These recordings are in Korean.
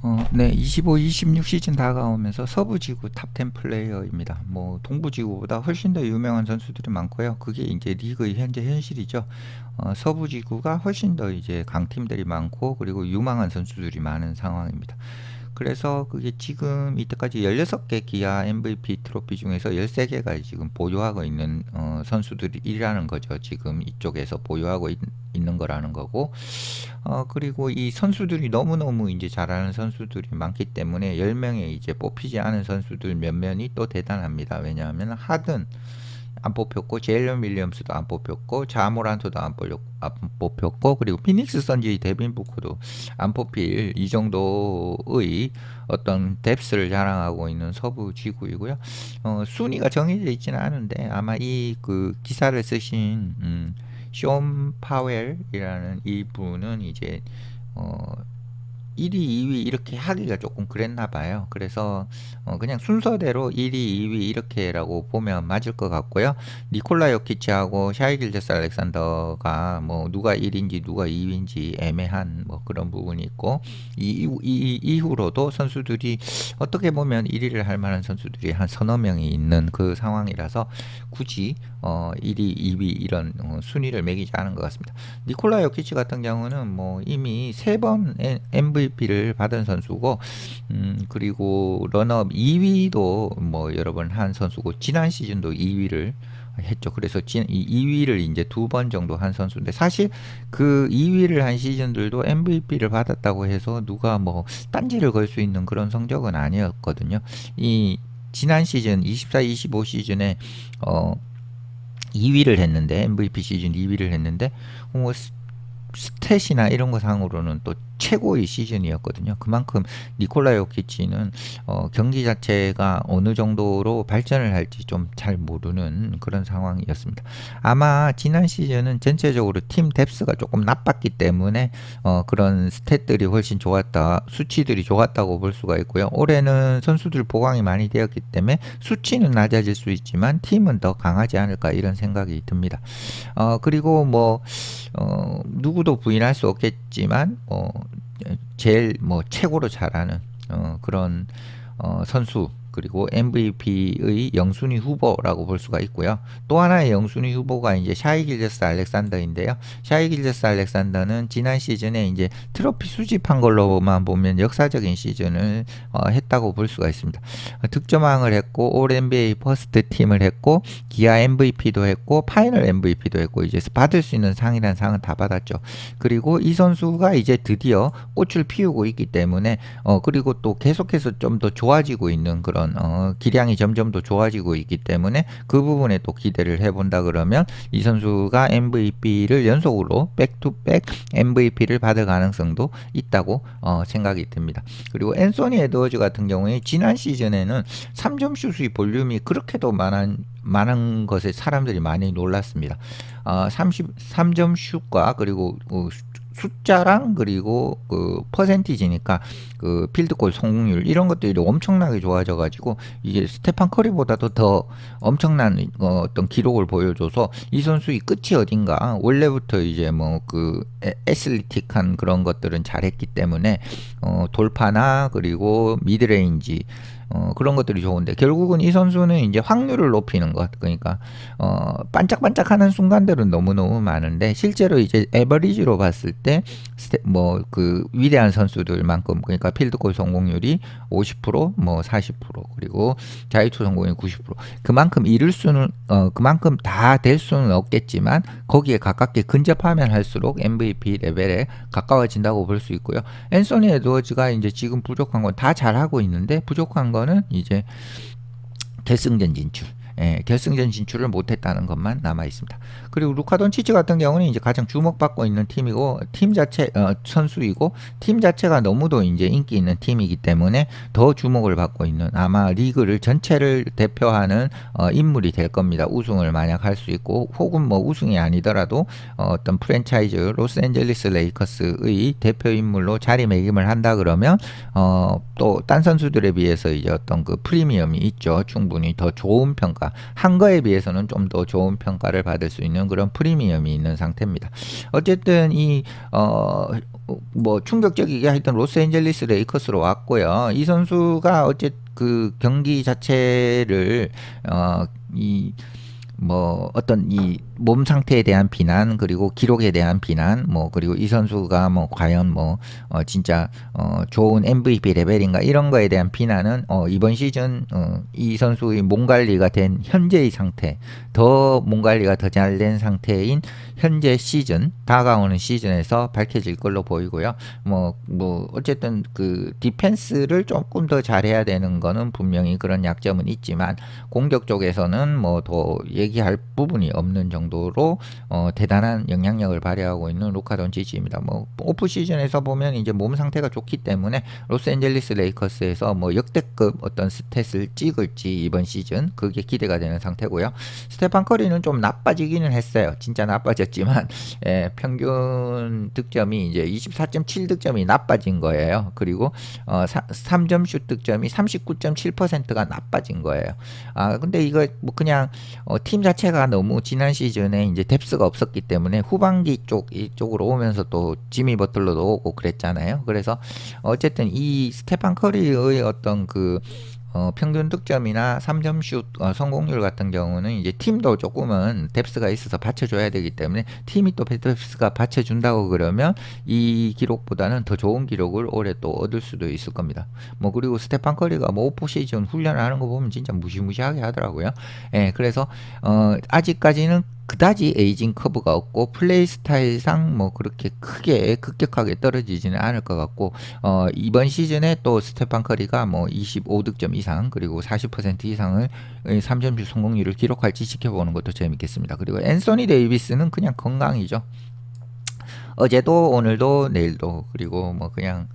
어, 네, 25, 26 시즌 다가오면서 서부지구 탑10 플레이어입니다. 뭐 동부지구보다 훨씬 더 유명한 선수들이 많고요. 그게 이제 리그의 현재 현실이죠. 어, 서부지구가 훨씬 더 이제 강팀들이 많고 그리고 유망한 선수들이 많은 상황입니다. 그래서 그게 지금 이때까지 16개 기아 MVP 트로피 중에서 13개가 지금 보유하고 있는 어, 선수들이라는 거죠. 지금 이쪽에서 보유하고 있, 는 거라는 거고. 어, 그리고 이 선수들이 너무너무 이제 잘하는 선수들이 많기 때문에 10명에 이제 뽑히지 않은 선수들 몇 면이 또 대단합니다. 왜냐하면 하든 안 뽑혔고 제일런 윌리엄스도 안 뽑혔고 자모란토도 안, 뽑혔, 안 뽑혔고 그리고 피닉스 선지의 데빈 부코도 안 뽑힐 이 정도의 어떤 뎁스를 자랑하고 있는 서부 지구이고요. 어, 순위가 정해져 있지는 않은데 아마 이 그 기사를 쓰신 음, 쇼 파웰이라는 이 분은 이제 어 1위, 2위 이렇게 하기가 조금 그랬나 봐요. 그래서 어 그냥 순서대로 1위, 2위 이렇게라고 보면 맞을 것 같고요. 니콜라 요키치하고 샤이 길제스 알렉산더가 뭐 누가 1인지 누가 2위인지 애매한 뭐 그런 부분이 있고 이, 이, 이후로도 선수들이 어떻게 보면 1위를 할 만한 선수들이 한 서너 명이 있는 그 상황이라서 굳이 어 1위, 2위 이런 어 순위를 매기지 않은 것 같습니다. 니콜라 요키치 같은 경우는 뭐 이미 세 번 MVP 를 받은 선수고, 음, 그리고 런업 2위도 뭐 여러 번 한 선수고, 지난 시즌도 2위를 했죠. 그래서 이 2위를 이제 두 번 정도 한 선수인데 사실 그 2위를 한 시즌들도 MVP를 받았다고 해서 누가 뭐 딴지를 걸 수 있는 그런 성적은 아니었거든요. 이 지난 시즌 24, 25 시즌에 어 2위를 했는데 MVP 시즌 2위를 했는데 뭐 스탯이나 이런 거 상으로는 또 최고의 시즌이었거든요. 그만큼 니콜라 요키치는 어, 경기 자체가 어느 정도로 발전을 할지 좀 잘 모르는 그런 상황이었습니다. 아마 지난 시즌은 전체적으로 팀 뎁스가 조금 나빴기 때문에 어, 그런 스탯들이 훨씬 좋았다, 수치들이 좋았다고 볼 수가 있고요. 올해는 선수들 보강이 많이 되었기 때문에 수치는 낮아질 수 있지만 팀은 더 강하지 않을까 이런 생각이 듭니다. 어, 그리고 뭐 어, 누구도 부인할 수 없겠지만 어, 제일 뭐 최고로 잘하는 어, 그런 어, 선수 그리고 MVP의 영순위 후보라고 볼 수가 있고요. 또 하나의 영순위 후보가 이제 샤이 길제스 알렉산더인데요. 샤이 길제스 알렉산더는 지난 시즌에 이제 트로피 수집한 걸로만 보면 역사적인 시즌을 어, 했다고 볼 수가 있습니다. 득점왕을 했고 올 NBA 퍼스트 팀을 했고 기아 MVP도 했고 파이널 MVP도 했고 이제 받을 수 있는 상이란 상은 다 받았죠. 그리고 이 선수가 이제 드디어 꽃을 피우고 있기 때문에 어 그리고 또 계속해서 좀 더 좋아지고 있는 그런 그런 어, 기량이 점점 더 좋아지고 있기 때문에 그 부분에 또 기대를 해본다 그러면 이 선수가 MVP를 연속으로 백투백 MVP를 받을 가능성도 있다고 어, 생각이 듭니다. 그리고 앤소니 에드워즈 같은 경우에 지난 시즌에는 3점 슛의 볼륨이 그렇게도 많은 많은 것에 사람들이 많이 놀랐습니다. 어, 33점 슛과 그리고 어, 숫자랑 그리고 그 퍼센티지니까 그 필드골 성공률 이런 것들이 엄청나게 좋아져 가지고 이게 스테판 커리보다도 더 엄청난 어, 어떤 기록을 보여줘서 이 선수의 끝이 어딘가 원래부터 이제 뭐그 에슬리틱한 그런 것들은 잘했기 때문에 어, 돌파나 그리고 미드레인지 어, 그런 것들이 좋은데 결국은 이 선수는 이제 확률을 높이는 것 그러니까 어, 반짝반짝하는 순간들은 너무너무 많은데 실제로 이제 에버리지로 봤을 때 뭐 그 위대한 선수들만큼 그러니까 필드골 성공률이 50%뭐 40% 그리고 자유투 성공률 90% 그만큼 이룰 수는 어, 그만큼 다 될 수는 없겠지만 거기에 가깝게 근접하면 할수록 MVP 레벨에 가까워진다고 볼 수 있고요. 앤소니 에드워즈가 이제 지금 부족한 건 다 잘하고 있는데 부족한 건 거는 이제 결승전 진출. 예, 결승전 진출을 못했다는 것만 남아 있습니다. 그리고 루카 돈치치 같은 경우는 이제 가장 주목받고 있는 팀이고 팀 자체 어, 선수이고 팀 자체가 너무도 이제 인기 있는 팀이기 때문에 더 주목을 받고 있는 아마 리그를 전체를 대표하는 어, 인물이 될 겁니다. 우승을 만약 할 수 있고 혹은 뭐 우승이 아니더라도 어, 떤 프랜차이즈 로스앤젤리스 레이커스의 대표 인물로 자리매김을 한다 그러면 어, 또 딴 선수들에 비해서 이제 어떤 그 프리미엄이 있죠. 충분히 더 좋은 평가 보니까 한 거에 비해서는 좀 더 좋은 평가를 받을 수 있는 그런 프리미엄이 있는 상태입니다. 어쨌든 이 어 뭐 충격적이게 하여튼 로스앤젤리스 레이커스로 왔고요. 이 선수가 어쨌 그 경기 자체를 어이 뭐 어떤 이 몸 상태에 대한 비난 그리고 기록에 대한 비난 뭐 그리고 이 선수가 뭐 과연 뭐 어 진짜 어 좋은 MVP 레벨인가 이런 거에 대한 비난은 어 이번 시즌 어 이 선수의 몸 관리가 된 현재의 상태 더 몸 관리가 더 잘 된 상태인 현재 시즌 다가오는 시즌에서 밝혀질 걸로 보이고요. 뭐뭐 뭐 어쨌든 그 디펜스를 조금 더 잘해야 되는 거는 분명히 그런 약점은 있지만 공격 쪽에서는 뭐더 얘기할 부분이 없는 정도로 어 대단한 영향력을 발휘하고 있는 루카 돈치치입니다. 뭐 오프 시즌에서 보면 이제 몸 상태가 좋기 때문에 로스앤젤리스 레이커스에서 뭐 역대급 어떤 스탯을 찍을지 이번 시즌 그게 기대가 되는 상태고요. 스테판 커리는 좀 나빠지기는 했어요. 진짜 나빠졌지만 예, 평균 득점이 이제 24.7 득점이 나빠진 거예요. 그리고 어 3점 슛 득점이 39.7%가 나빠진 거예요. 아 근데 이거 뭐 그냥 어, 팀 자체가 너무 지난 시즌에 이제 뎁스가 없었기 때문에 후반기 쪽 이쪽으로 오면서 또 지미 버틀러도 오고 그랬잖아요. 그래서 어쨌든 이 스테판 커리의 어떤 그 어, 평균 득점이나 3점 슛 어, 성공률 같은 경우는 이제 팀도 조금은 뎁스가 있어서 받쳐줘야 되기 때문에 팀이 또 뎁스가 받쳐준다고 그러면 이 기록보다는 더 좋은 기록을 올해 또 얻을 수도 있을 겁니다. 뭐 그리고 스테판 커리가 뭐 오프 시즌 훈련을 하는 거 보면 진짜 무시무시하게 하더라고요. 예, 그래서 어, 아직까지는 그다지 에이징 커브가 없고 플레이 스타일상 뭐 그렇게 크게 급격하게 떨어지지는 않을 것 같고 어 이번 시즌에 또 스테판 커리가 뭐 25득점 이상 그리고 40% 이상을 3점슛 성공률을 기록할지 지켜보는 것도 재밌겠습니다. 그리고 앤서니 데이비스는 그냥 건강이죠. 어제도 오늘도 내일도 그리고 뭐 그냥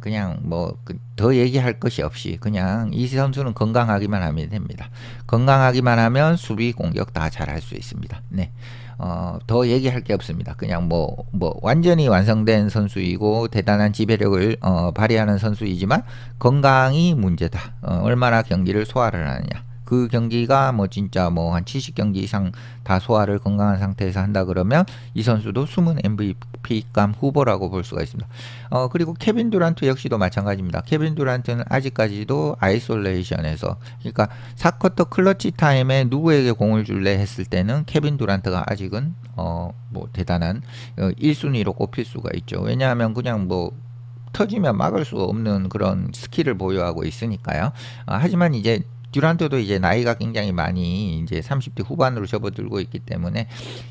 그냥 뭐더 그 얘기할 것이 없이 그냥 이 선수는 건강하기만 하면 됩니다. 건강하기만 하면 수비 공격 다 잘할 수 있습니다. 네. 어, 더 얘기할 게 없습니다. 그냥 뭐, 뭐, 완전히 완성된 선수이고, 대단한 지배력을, 어, 발휘하는 선수이지만, 건강이 문제다. 어, 얼마나 경기를 소화를 하느냐. 그 경기가 뭐 진짜 뭐 한 70경기 이상 다 소화를 건강한 상태에서 한다 그러면 이 선수도 숨은 MVP감 후보라고 볼 수가 있습니다. 어 그리고 케빈 두란트 역시도 마찬가지입니다. 케빈 두란트는 아직까지도 아이솔레이션에서 그러니까 사쿼터 클러치 타임에 누구에게 공을 줄래 했을 때는 케빈 두란트가 아직은 어 뭐 대단한 어 1순위로 꼽힐 수가 있죠. 왜냐하면 그냥 뭐 터지면 막을 수 없는 그런 스킬을 보유하고 있으니까요. 어, 하지만 이제 듀란트도 이제 나이가 굉장히 많이 이제 30대 후반으로 접어들고 있기 때문에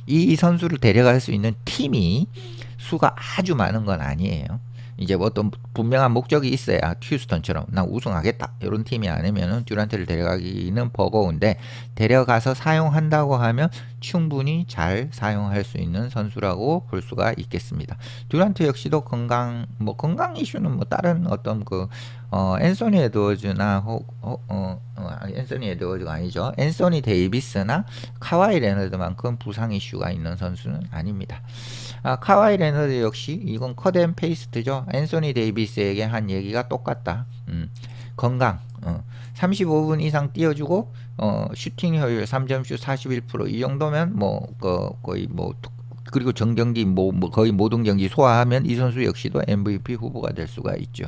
이 선수를 데려갈 수 있는 팀이 수가 아주 많은 건 아니에요. 이제 뭐 어떤 분명한 목적이 있어야 휴스턴처럼 나 우승하겠다 이런 팀이 아니면은 듀란트를 데려가기는 버거운데 데려가서 사용한다고 하면 충분히 잘 사용할 수 있는 선수라고 볼 수가 있겠습니다. 듀란트 역시도 건강 뭐 건강 이슈는 뭐 다른 어떤 그 어, 앤소니 에드워즈나 호, 호, 어, 어, 앤소니 에드워즈가 아니죠. 앤소니 데이비스나 카와이 레너드만큼 부상 이슈가 있는 선수는 아닙니다. 아, 카와이 레너드 역시 이건 컷앤 페이스트죠. 앤소니 데이비스에게 한 얘기가 똑같다. 음, 건강. 어, 35분 이상 뛰어주고 어, 슈팅 효율 3점 슛 41%이 정도면 뭐 그, 거의 뭐 그리고 정경기 뭐, 뭐 거의 모든 경기 소화하면 이 선수 역시도 MVP 후보가 될 수가 있죠.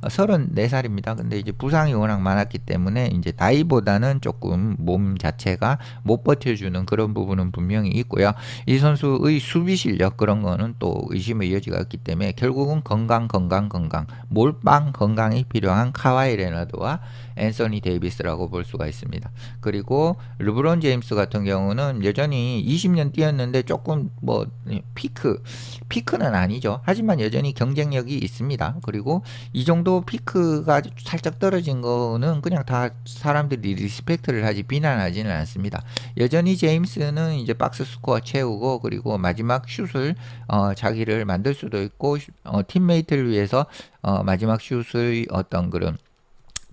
어, 34살입니다. 근데 이제 부상이 워낙 많았기 때문에 이제 나이보다는 조금 몸 자체가 못 버텨주는 그런 부분은 분명히 있고요. 이 선수의 수비 실력 그런 거는 또 의심의 여지가 있기 때문에 결국은 건강 건강 건강 몰빵 건강이 필요한 카와이 레너드와 앤서니 데이비스라고 볼 수가 있습니다. 그리고 르브론 제임스 같은 경우는 여전히 20년 뛰었는데 조금 뭐 피크 피크는 아니죠. 하지만 여전히 경쟁력이 있습니다. 그리고 이 정도 피크가 살짝 떨어진 거는 그냥 다 사람들이 리스펙트를 하지 비난하지는 않습니다. 여전히 제임스는 이제 박스 스코어 채우고 그리고 마지막 슛을 어, 자기를 만들 수도 있고 어, 팀메이트를 위해서 어, 마지막 슛의 어떤 그런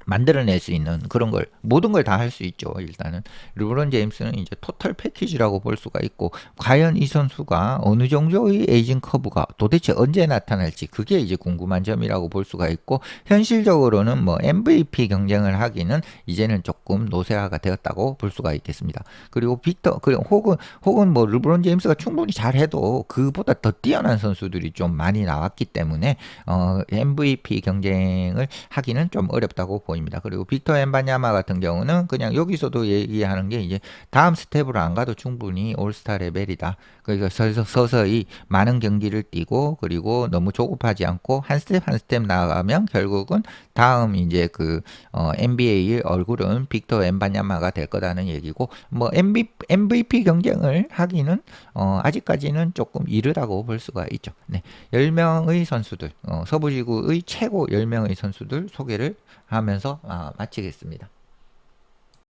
만들어낼 수 있는 그런 걸 모든 걸 다 할 수 있죠. 일단은 르브론 제임스는 이제 토탈 패키지라고 볼 수가 있고 과연 이 선수가 어느 정도의 에이징 커브가 도대체 언제 나타날지 그게 이제 궁금한 점이라고 볼 수가 있고 현실적으로는 뭐 MVP 경쟁을 하기는 이제는 조금 노쇠화가 되었다고 볼 수가 있겠습니다. 그리고 빅터 그리고 혹은 혹은 뭐 르브론 제임스가 충분히 잘해도 그보다 더 뛰어난 선수들이 좀 많이 나왔기 때문에 어 MVP 경쟁을 하기는 좀 어렵다고 보 입니다. 그리고 빅터 엠바냐마 같은 경우는 그냥 여기서도 얘기하는 게 이제 다음 스텝으로 안 가도 충분히 올스타 레벨이다. 그러니까 서서, 서서히 많은 경기를 뛰고 그리고 너무 조급하지 않고 한 스텝 한 스텝 나아가면 결국은 다음 이제 그 어, NBA의 얼굴은 빅터 엠바냐마가 될 거다는 얘기고 뭐 MVP, MVP 경쟁을 하기는 어, 아직까지는 조금 이르다고 볼 수가 있죠. 네. 10명의 선수들, 어, 서부지구의 최고 10명의 선수들 소개를 하면서 아, 마치겠습니다.